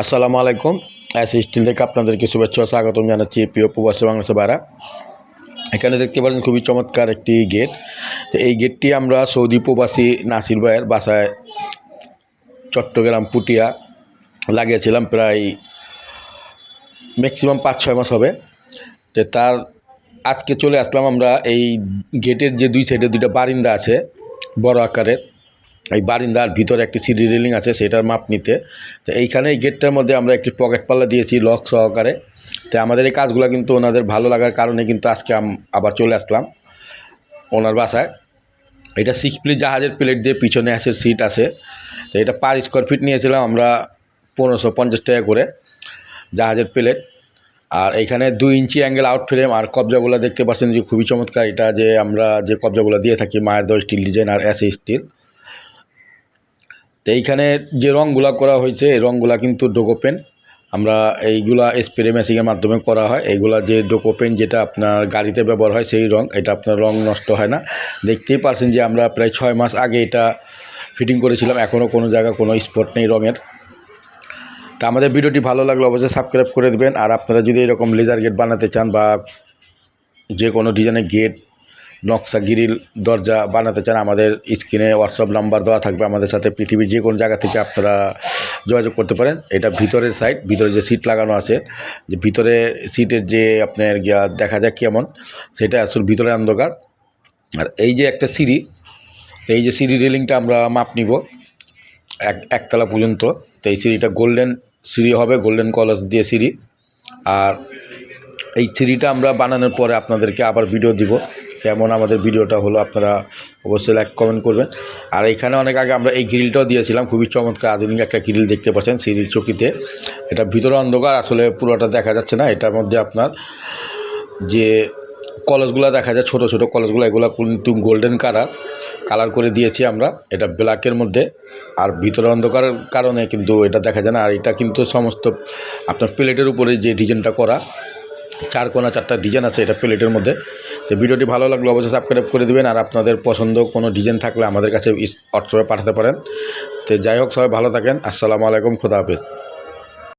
আসসালামু আলাইকুম। S still থেকে আপনাদেরকে শুভেচ্ছা স্বাগতম জানাচ্ছি প্রিয় প্রবাসী বাংলাদেশের বাইরা এখানে দেখতে পারেন খুবই চমৎকার একটি গেট। তো এই গেটটি আমরা সৌদি প্রবাসী নাসির ভাইয়ের বাসায় চট্টগ্রাম, পুটিয়া লাগিয়েছিলাম প্রায় ম্যাক্সিমাম পাঁচ ছয় মাস হবে। তো তার আজকে চলে আসলাম আমরা এই গেটের যে দুই সাইডে দুইটা বারিন্দা আছে, বড় আকারের। এই বারিন্দার ভিতরে একটি সিডি রেলিং আছে, সেটার মাপ নিতে। তো এইখানে এই গেটটার মধ্যে আমরা একটি পকেট পাল্লা দিয়েছি লক সহকারে। তো আমাদের এই কাজগুলো কিন্তু ওনাদের ভালো লাগার কারণে কিন্তু আজকে আবার চলে আসলাম ওনার বাসায়। এটা সিক্স প্লিট জাহাজের প্লেট দিয়ে পিছনে অ্যাসের সিট আছে। তো এটা পার স্কোয়ার ফিট নিয়েছিলাম আমরা পনেরোশো পঞ্চাশ টাকা করে জাহাজের প্লেট আর এখানে দুই ইঞ্চি অ্যাঙ্গেল আউট ফ্রেম আর কবজাগুলো দেখতে পাচ্ছেন যে খুবই চমৎকার। এটা যে আমরা যে কবজাগুলো দিয়ে থাকি, মায়ের দশ স্টিল ডিজাইন আর এসে স্টিল তো এইখানে যে রঙগুলা করা হয়েছে, এই রঙগুলা কিন্তু ডোকোপেন। আমরা এইগুলা স্প্রে মেশিনের মাধ্যমে করা হয়। এইগুলা যে ডোকোপেন যেটা আপনার গাড়িতে ব্যবহার হয়, সেই রং, এটা আপনার রং নষ্ট হয় না। দেখতেই পারছেন যে আমরা প্রায় ছয় মাস আগে এটা ফিটিং করেছিলাম। এখনও কোনো জায়গায় কোনো স্পট নেই রঙের। তা আমাদের ভিডিওটি ভালো লাগলে অবশ্যই সাবস্ক্রাইব করে দেবেন। আর আপনারা যদি এরকম লেজার গেট বানাতে চান বা যে কোনো ডিজাইনের গেট নকশা গ্রিল, দরজা বানাতে চান, আমাদের স্ক্রিনে হোয়াটসঅ্যাপ নাম্বার দেওয়া থাকবে। আমাদের সাথে পৃথিবীর যে কোনো জায়গা থেকে আপনারা যোগাযোগ করতে পারেন। এটা ভিতরের সাইড ভিতরে যে সিট লাগানো আছে, যে ভিতরে সিটের যে আপনার গিয়া দেখা যায় কেমন, সেটা আসলে ভিতরে অন্ধকার। আর এই যে একটা সিঁড়ি, এই যে সিঁড়ি রেলিংটা আমরা মাপ নিব, এক, একতলা পর্যন্ত। তো এই সিঁড়িটা গোল্ডেন সিঁড়ি হবে গোল্ডেন কলার দিয়ে সিঁড়ি। আর এই সিঁড়িটা আমরা বানানোর পরে আপনাদেরকে আবার ভিডিও দিব। কেমন আমাদের ভিডিওটা হলো আপনারা অবশ্যই লাইক কমেন্ট করবেন। আর এখানে অনেক আগে আমরা এই গ্রিলটাও দিয়েছিলাম, খুবই চমৎকার আধুনিক একটা গ্রিল দেখতে পাচ্ছেন সিঁড়ির চকিতে। এটা ভিতরে অন্ধকার, আসলে পুরোটা দেখা যাচ্ছে না, এটার মধ্যে আপনার যে কলেজগুলো দেখা যায়, ছোট ছোট কলেজগুলো এগুলো কিন্তু গোল্ডেন কালার কালার করে দিয়েছি আমরা, এটা ব্ল্যাকের মধ্যে। আর ভিতরে অন্ধকারের কারণে কিন্তু এটা দেখা যায় না, আর এটা কিন্তু সমস্ত আপনার প্লেটের উপরে যে ডিজাইনটা করা, চার কোনা, চারটা ডিজাইন আছে এটা প্লেটের মধ্যে। তো ভিডিওটি ভালো লাগলে অবশ্যই সাবস্ক্রাইব করে দেবেন আর আপনাদের পছন্দ কোনো ডিজাইন থাকলে আমাদের কাছে হোয়াটসঅ্যাপে পাঠাতে পারেন। তো যাই হোক, সবাই ভালো থাকেন। আসসালামু আলাইকুম, খোদা হাফেজ।